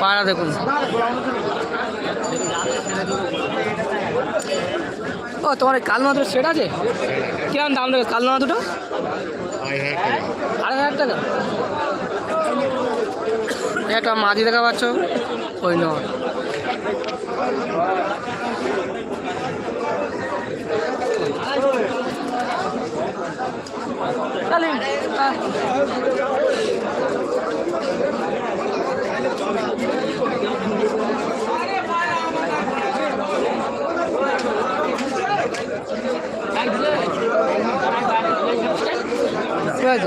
পায়রা দেখুন ও, তোমার কালনা দুটো সেট আছে কিরম দাম দেবে কালনা দুটো আড়াই হাজার টাকা একটা মাঝি দেখা পাচ্ছ ওই. Ah. এই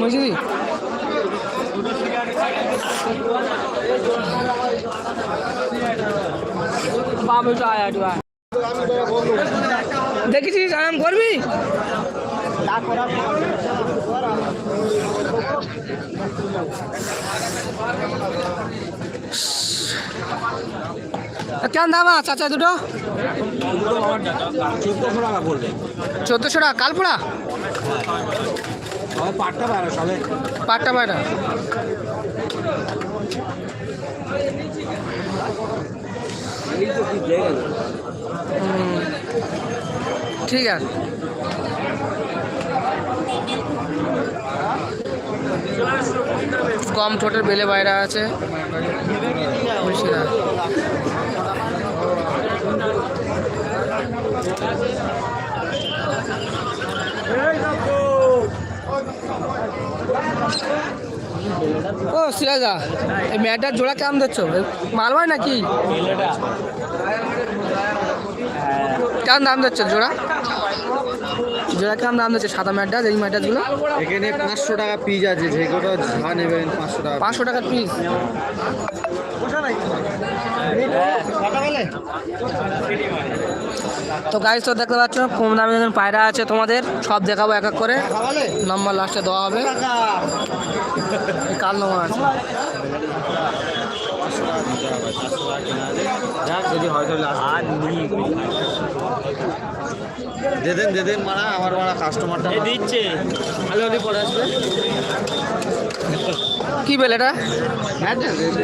মসজিদি আরাম করবি? কেমন দাম চাচা দুটো? চোদ্দশো টাকা। পড়বে চোদ্দোশো টাকা সবাই পাটটা পারে সবে পাট্টা হুম, ঠিক আছে। কম ঠোঁটের বেলে বাইরা আছে। ও সিরাজা এই ম্যাটার জোড়া কেমন দিচ্ছ মালবাই নাকি? কেমন দাম দিচ্ছ জোড়া? জোড়া কেমন দাম দিচ্ছে সাদা ম্যাটার এই ম্যাটারগুলো এখানে পাঁচশো টাকা পিস আছে যে কোটা যা নেবেন পাঁচশো টাকা পাঁচশো টাকার পিস তো গাইজ তো দেখতে পাচ্ছ কম দামে যখন পায়রা আছে তোমাদের। সব দেখাবো এক এক করে। নাম্বার লাস্টে দেওয়া হবে। কাল নম্বর আছে? যদি হয়তো আর দে দেন দে মারা আমার মারা কাস্টমারটা দিচ্ছে। ভালো হলে পরে আসবে। কি বেল এটা?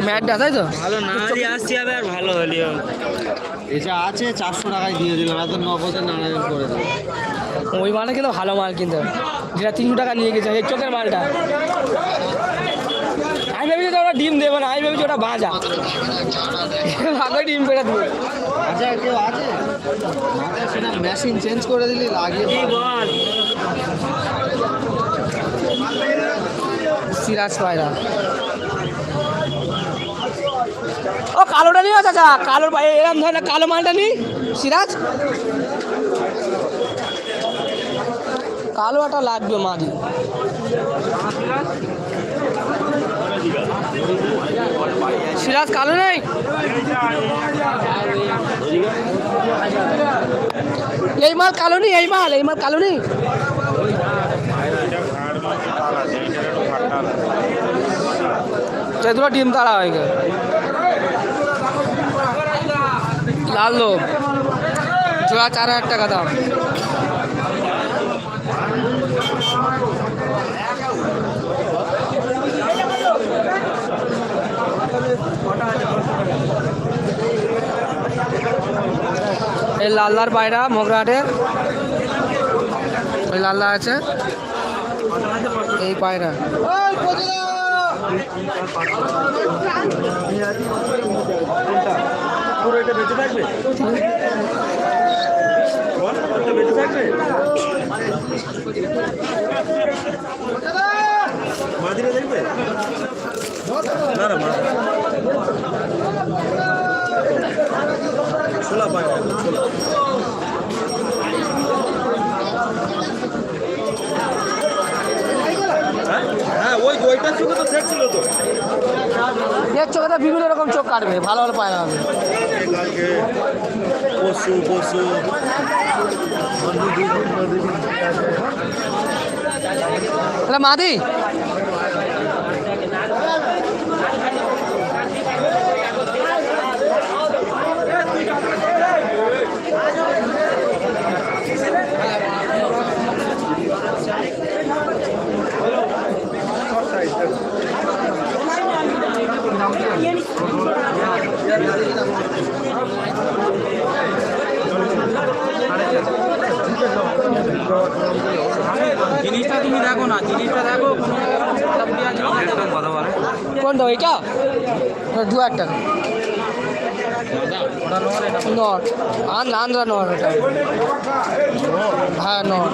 ম্যাটটা তাই তো? ভালো না হলে আসছি আবার আর ভালো হলেও। এটা আছে চারশো টাকায় দিয়ে দিলাম এত নগদে নারায়ণ করে দেবো। ওই মালটা কিন্তু ভালো মাল কিন্তু। যেটা তিনশো টাকা নিয়ে গেছে এই চোখের মালটা। ওরা ডিম দেবো না আমি ভেবেছি ওটা বাজা ভাগে ডিম পেটা দেবো। আচ্ছা কেউ আছে? সেটা মেশিন চেঞ্জ করে দিলি লাগিয়ে সিরাজ পায়রা। ও কালোটা নিও চাচা কালোর এরকম ধরনের কালো মালটা নি। সিরাজ? কালো একটা লাগবে মাদি সিরাজ কালো নেই? এই মাল কালো নেই, এই মাল এই মাল কালো নেই। ডিম তাড়া হয়ে গেল। লাল জোড়া চার হাজার টাকা দাম। এই লাল্লার পায়রা মোগরাহাটের ওই লাল্লা আছে। এই পায়রা। দেখবে? না ছোলা পায় ছোলা। হ্যাঁ? হ্যাঁ ছিল চোখে বিভিন্ন রকম চোখ কাটবে ভালো ভালো পায়রা হবে কালকে পশু। মাদি। কোনটা ওইটা দু হাজার টাকা ওটা হ্যাঁ নট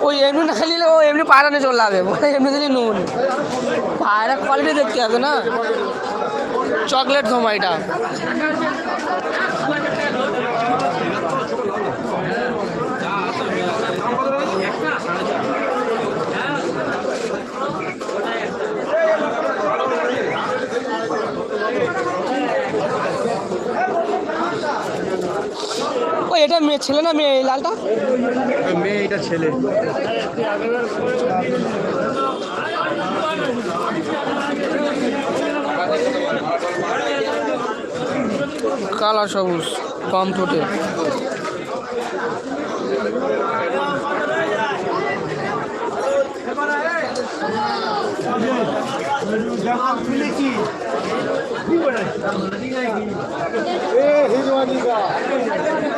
ওই এমনি না নিলে ও এমনি পায়রা নিয়ে চলে যাবে এমনি দিলে নুন। পায়রা কোয়ালিটি দেখতে হবে না? চকলেট ধোমা এটা। এটা মেয়ে ছেলে না মেয়ে এই লালটা? মেয়ে এটা ছেলে। কালা সবুজ কম ঠোঁটে। মাল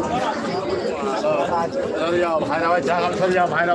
মাল ভাই মাল ভাই ভাই পায়রা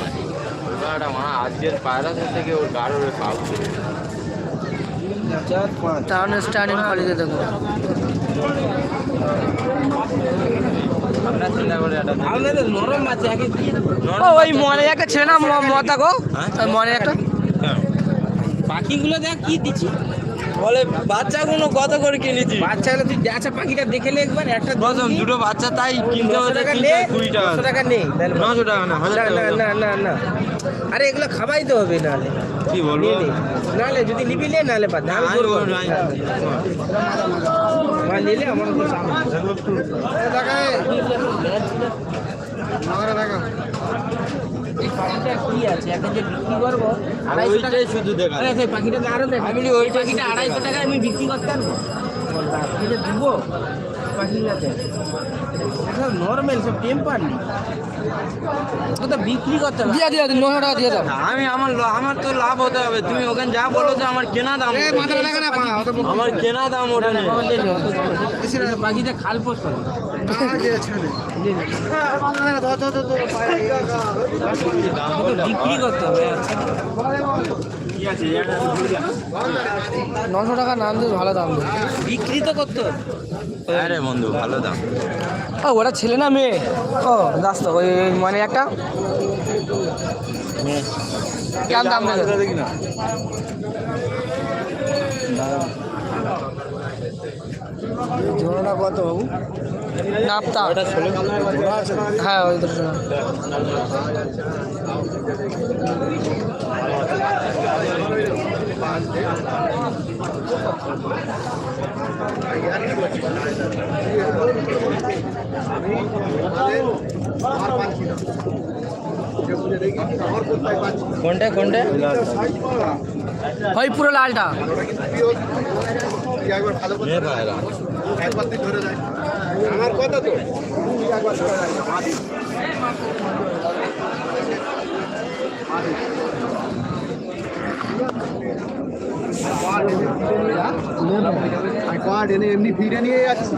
পায়রাটা মা আজকের পায়রা থেকে ওর গাড়োর পাপ তার স্ট্যান্ডিং কোয়ালিটি দেখো। ওই মনে একটা ছেলে না মতা গো? হ্যাঁ? মনে একটা? পাখিগুলো দেখ কি দিচ্ছি? বলে বাচ্চাগুলো কত করে কিনেছি? বাচ্চাগুলো তুই আচ্ছা পাখিটা দেখে নে একবার একটা প্রথম দুটো বাচ্চা তাই কিনতে হতে টাকা কিনতে নে কুড়ি টাকা। টাকা নেই তাহলে বল। নশো টাকা না হাজার টাকা না না না না। আরে এগুলো খাবাই তো হবে নাহলে কি বলব। নাহলে যদি নিবি নে নাহলে বাদ। আমি না। মা নিলে আমার তো পাখিটা কি আছে? এখন যে বিক্রি করব আড়াইশো টাকা দেখা। আরে দেখ। আমি ওই পাখিটা আড়াইশো টাকা আমি বিক্রি করতে পারব পাখিটা দিব পাখিটাতে নর্মাল সব টেম্পার নেই। বিক্রি করতে হবে। দিয়ে দিয়ে নশো টাকা দিয়ে দাও। আমি আমার ল- আমার তো লাভ হতে হবে। তুমি ওখানে যা বলো তো আমার কেনা দাম আমার কেনা দাম ওটা নেই। খাল পোস্ট বিক্রি করতে হবে। নশো টাকা নাম দিয়ে ভালো দাম বিক্রি তো করতে আরে বন্ধু ভালো দাম। ও ওটা ছেলে না মেয়ে? ও দাস তো ওই মানে একটা? কেমন দাম দেখি না কত বাবু? নাপতা। হ্যাঁ ওই দুটো। কোনটা কোনটা? ওই পুরো লালটা। মেয়ে পায়রা এমনি ফিরে নিয়ে যাচ্ছি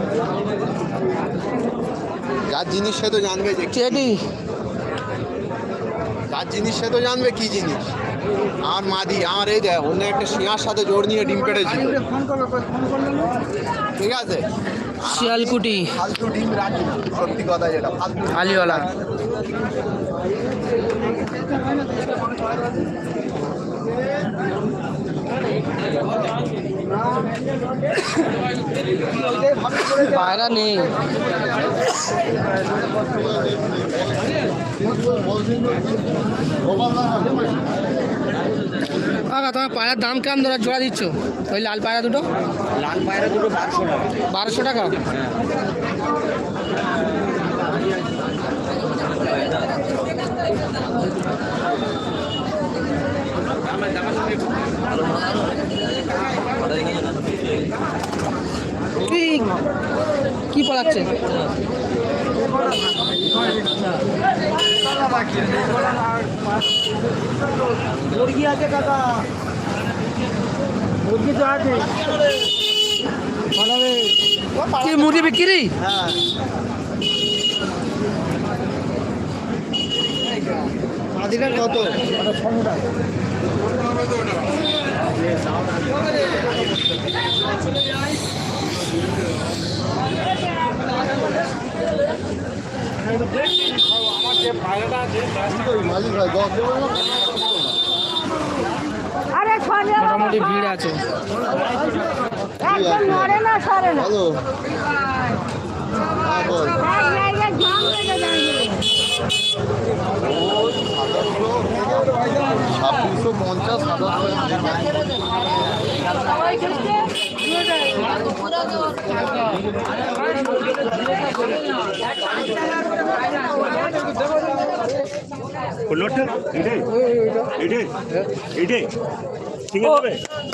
যার জিনিস সে তো জানবে যে কি- চেটি যার জিনিস সে তো জানবে কি জিনিস। আমার মাদি আমার এই দেখ অন্য একটা শিয়ার সাথে জোর নিয়ে ডিম পেড়েছিল ঠিক আছে? শিয়ালকুটি। ফালতু ডিম রাখি না, সত্যি কথা যেটা ফালতু ডিম। আলিওয়ালা। পায়রা নেই। কাকা তোমার পায়রার দাম কেমন ধরা? জোড়া দিচ্ছ? ওই লাল পায়রা দুটো? লাল পায়রা দুটো বারোশো টাকা। বারোশো টাকা? কি? কি পড়াচ্ছে? মুরগি আছে কাকা মুরগি তো আছে মুরগি বিক্রি? কত মোটামুটি ভিড় আছে। ছাব্বিশশো পঞ্চাশ সাতাশশো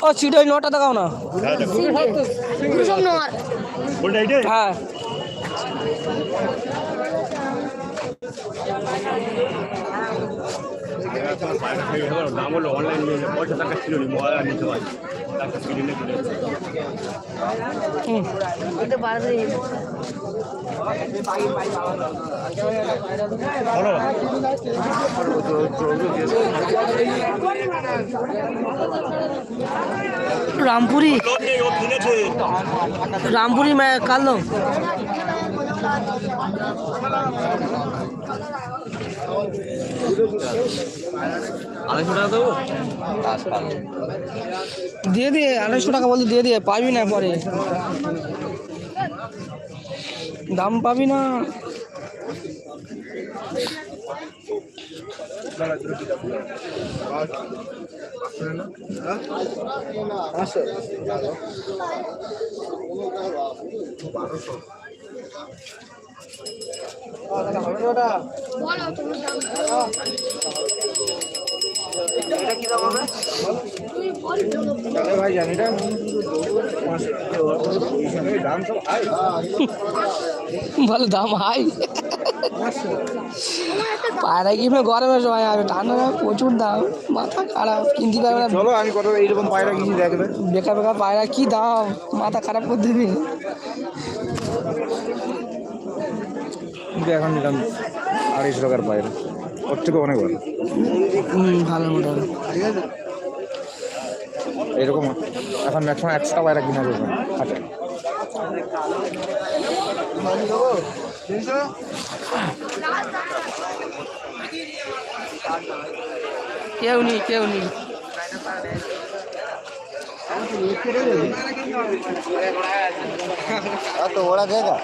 ও ওই নটা দেখাও না। হ্যাঁ কোনটা হ্যাঁ। দাম হলো অনলাইন নিয়ে পয়সা টাকা ছিল নি মোবাইল নিতে পারি রামপুরি। রামপুরি মে কাল লো আড়াইশো টাকা দেবো? দিয়ে দিয়ে আড়াইশো টাকা বলতে দিয়ে দিয়ে পাবি না পরে। দাম পাবি না। ভাই জানি এটা ভালো দাম হাই। পায়রা কি গরমের সময় হবে ঠান্ডা প্রচুর দাম। মাথা খারাপ কিনতে পারবে না। চলো আমি কত এইরকম পায়রা কিনে দেখবে বেকার বেকার পায়রা কি দাম? মাথা খারাপ করে দিবি এখন নিলাম আড়াইশো টাকার পায়রা। ওর থেকে অনেক ভালো। ভালো আছে এরকম এখন ম্যাক্সিমাম একশো টাকা একটা কিনা যাবে আচ্ছা। কেউ নেই কেউ নেই। তো ওরা দেগা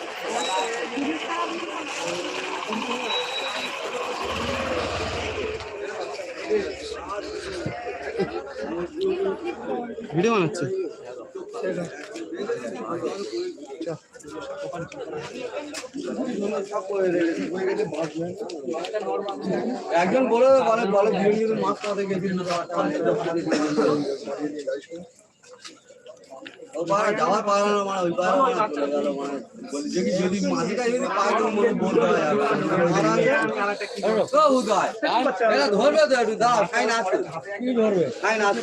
ভিডিও বানাচ্ছে। একজন বলে বলে বলে ভিড় মাছ পাতে গেছিল ও পাড়া যাওয়ার পাড়া না মানে ওই পাড়া মানে চলে গেল মানে। যদি মাঝিটা যদি তো মনে বলতে হয়। তো উদয় এটা ধরবে তো একটু দাও খাই না আছে। কি ধরবে? খাই না আছে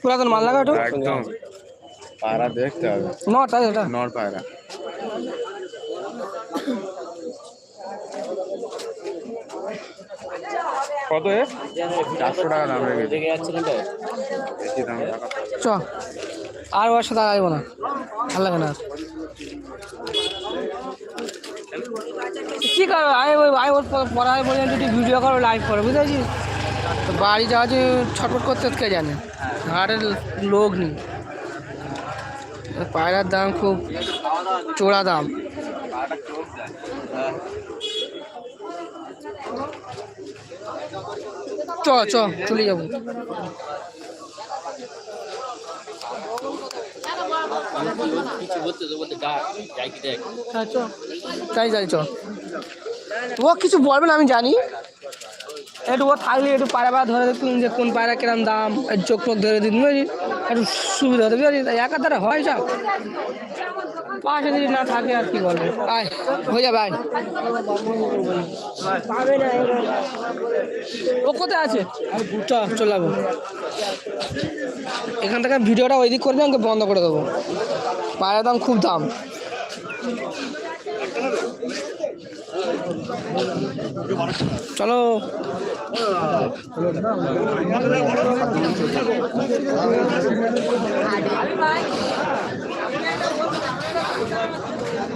পুরাতন মাল লাগা একদম। পায়রা দেখতে হবে। নট তাই এটা নর পায়রা। কত এ? চারশো টাকা দাম রেখেছি। বেশি দাম টাকা চ। আর ওর সাথে আসব না। ভালো লাগে না। কি করো আমি ওই আমি ওর প- পড়ায় বলে যদি ভিডিও করো লাইভ করো বুঝতে পারছিস বাড়ি যাওয়া যে ছটফট করতে কে জানে? হাটের লোক নেই। পায়রার দাম খুব চোড়া দাম। চ চ, চলে যাব। তাই যাই, চ। ও কিছু বলবে না, আমি জানি। একটু ও থাকলে একটু পায়রা পায়রা ধরে দেখতুম যে কোন পায়রা কিরম দাম চোখ টোক ধরে দিন একটু সুবিধা হতো তাই একা দ্বারা হয় সব। পাশে যদি না থাকে আর কি বলব আয় হয়ে যাবে আয়। ও কোথায় আছে? চলে যাব। এখান থেকে ভিডিওটা ওই দিক করবি আমাকে বন্ধ করে দেবো। পায়ের দাম খুব দাম। চলো।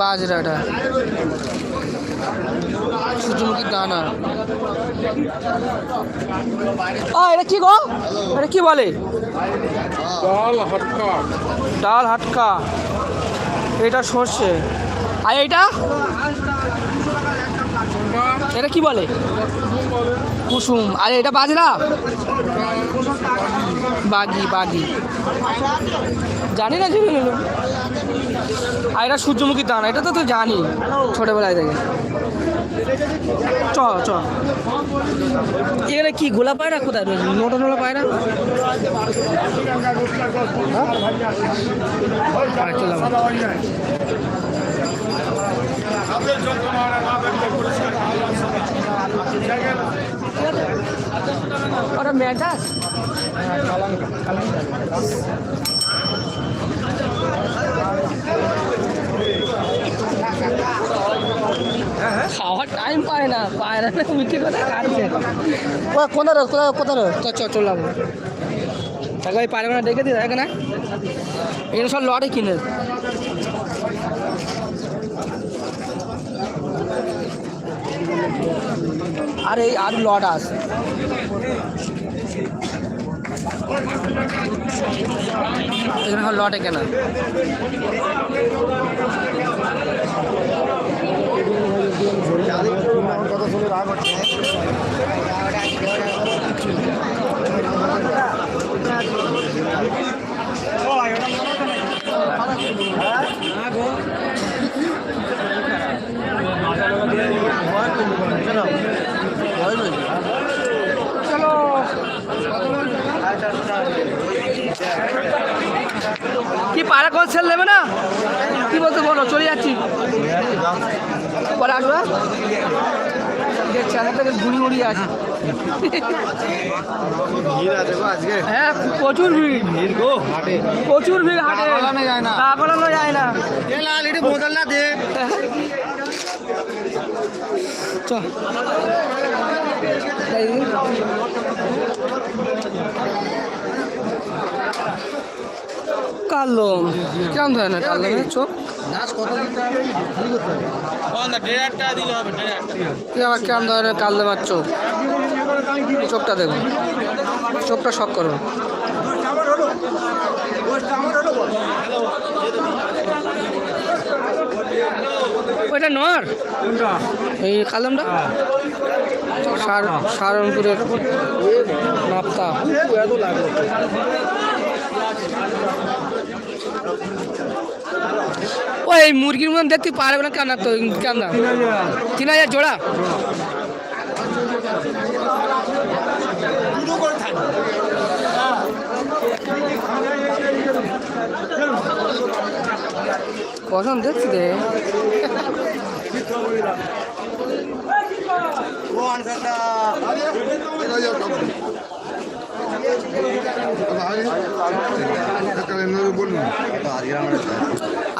বাজরাটা। সূর্যমুখী দানা। ও এটা কি গো? এটা কি বলে? ডাল হাটকা। এটা সর্ষে। আর এইটা? এটা কি বলে? কুসুম। আর এটা বাজরা? বাগি বাগি। জানি না নিলাম। আর এটা সূর্যমুখী দানা, এটা তো তো জানি, ছোটোবেলায় থেকে। চ চ। এখানে কি, গোলা পায়রা কোথায় রয়েছে? নোটা নোলা পায়রা? হ্যাঁ? চলাম ওটা খাওয়ার টাইম পায় না পায় না। উঠে কোথায় কাটছে কোথায় রোজ কোথায় কোথায় রোজ চ চলাম তাকে ওই পায়রা ডেকে দিই দেখ না? এগুলো সব লটে কিনে। আর এই আর লট আছে। এখানে সব লটে কেনা। চলো কি পায়রা কোন সেল নেবে না বলো চলে যাচ্ছি। পরে আসবে। দেখছি থেকে আছে হ্যাঁ প্রচুর ভিড়। ভিড় গো প্রচুর ভিড় হাটে। যায় না। যায় না। এ লাল একটু বোতল না কালো কিরম ধরনের কালো মার চোখ। চোখটা দেখুন চোখটা শখ করো। ওইটা নর এই কালামটা সার সারনপুরের নাপ্তা। ওই মুরগির মতন দেখতে পারবে না কেন তো? কেন? তিন হাজার জোড়া। কখন দেখছি রে।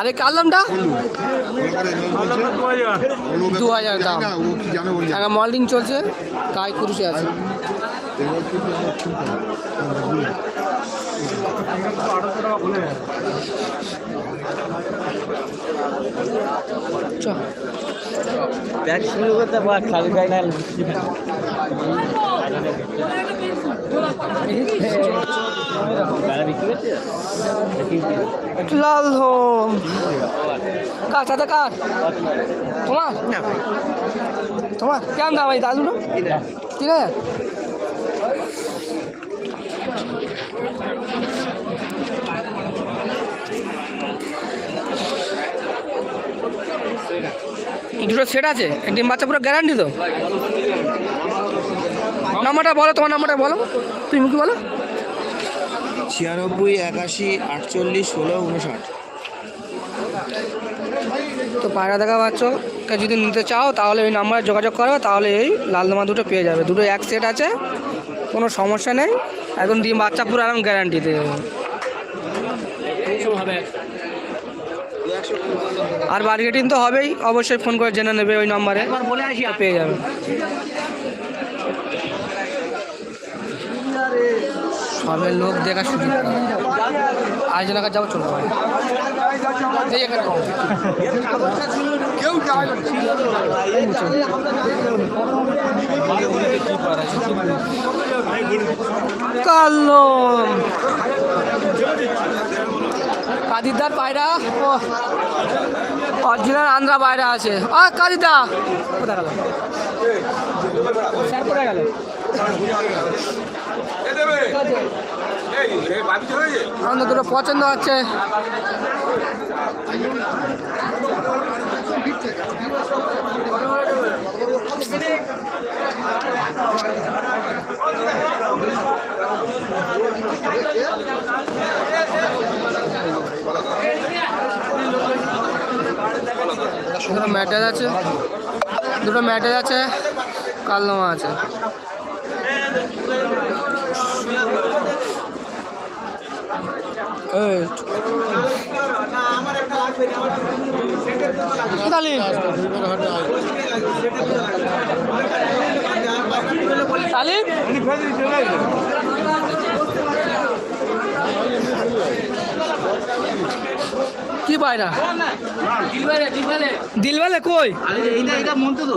আরে কালামটা দু হাজার দাম। একটা মল্ডিং চলছে তাই কুরুশে আছে। চ শুরু করতে পার খালি গায়ে না লাল হোম। কার সাথে কার? তোমার? তোমার? কেমন দাম এই দাদুটো হাজার এই দুটো সেট আছে? ডিম বাচ্চা পুরো গ্যারান্টি তো? নাম্বারটা বলো তোমার নাম্বারটা বলো। তুমি কি বলো। ছিয়ানব্বই একাশি আটচল্লিশ ষোলো উনষাট। তো পায়রা দেখা পাচ্ছ। যদি নিতে চাও তাহলে ওই নাম্বারে যোগাযোগ করো তাহলে এই লালদমা দুটো পেয়ে যাবে। দুটো এক সেট আছে কোনো সমস্যা নেই। একদম ডিম বাচ্চা পুরো আরাম গ্যারান্টি দেবে আর বার্গেটিং তো হবেই অবশ্যই ফোন করে জেনে নেবে ওই নাম্বারে। পেয়ে যাবে। সবের লোক দেখা সুযোগ আজ এলাকা যাব চলো কালো কাদিদার পায়রা? ও। অরিজিনাল আন্ধ্রা পায়রা আছে। আ কাদিদা। কোথায় গেল? কোথায় গেল? আমাদের দুটো পছন্দ হচ্ছে। দুটো ম্যাটেজ আছে। দুটো ম্যাটেজ আছে কালনামা আছে। কি পায়রা? দিলওয়ালে কই? এইটা এটা মন্ত্র তো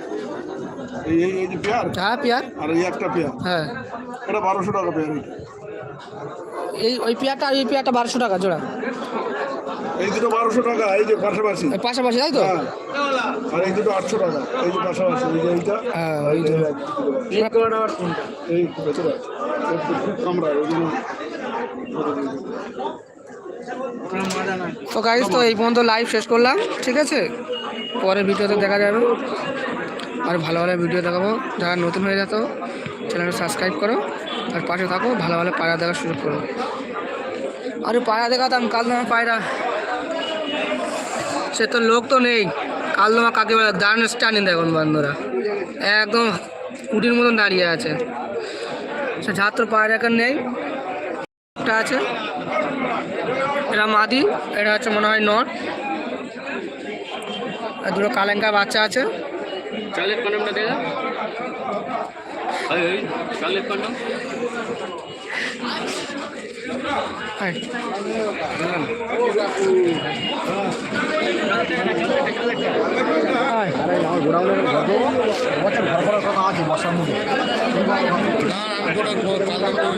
এই এই যে পেয়ার? হ্যাঁ পিয়ার। আর এই একটা পেয়ার? হ্যাঁ। এটা বারোশো টাকা পেয়ার এই ওই পেয়ারটা আর এই পেয়ারটা বারোশো টাকা জোড়া। এই দুটো বারোশো টাকা এই যে পাশাপাশি। পাশাপাশি তাই তো? হ্যাঁ। আর এই দুটো আটশো টাকা এই যে পাশাপাশি এই যে এইটা। হ্যাঁ এই আছে। এই খুব কামড়া ওই জন্য। তো গাইজ তো এই পর্যন্ত লাইভ শেষ করলাম ঠিক আছে? পরের ভিডিওতে দেখা যাবে। আর ভালো ভালো ভিডিও দেখাবো। যারা নতুন হয়ে যেত চ্যানেলটা সাবস্ক্রাইব করো, আর পাশে থাকো, ভালো ভালো পায়রা দেখার সুযোগ করো। আর পায়রা দেখাতাম, কাল পায়রা। সে তো লোক তো নেই। কাল তোমার কাকে বলে, দারুণ স্ট্যান্ডিং দেখুন বন্ধুরা। একদম উটির মতন দাঁড়িয়ে আছে। সে ছাত্র পায়রা এখন নেই। একটা আছে। এটা মাদি, এটা হচ্ছে মনে হয় নর। আর দুটো কালেঙ্কা বাচ্চা আছে। চালের কন্ডমটা দেখা ওই চালের কন্ডম হাই। হাই। না, গোটা কাল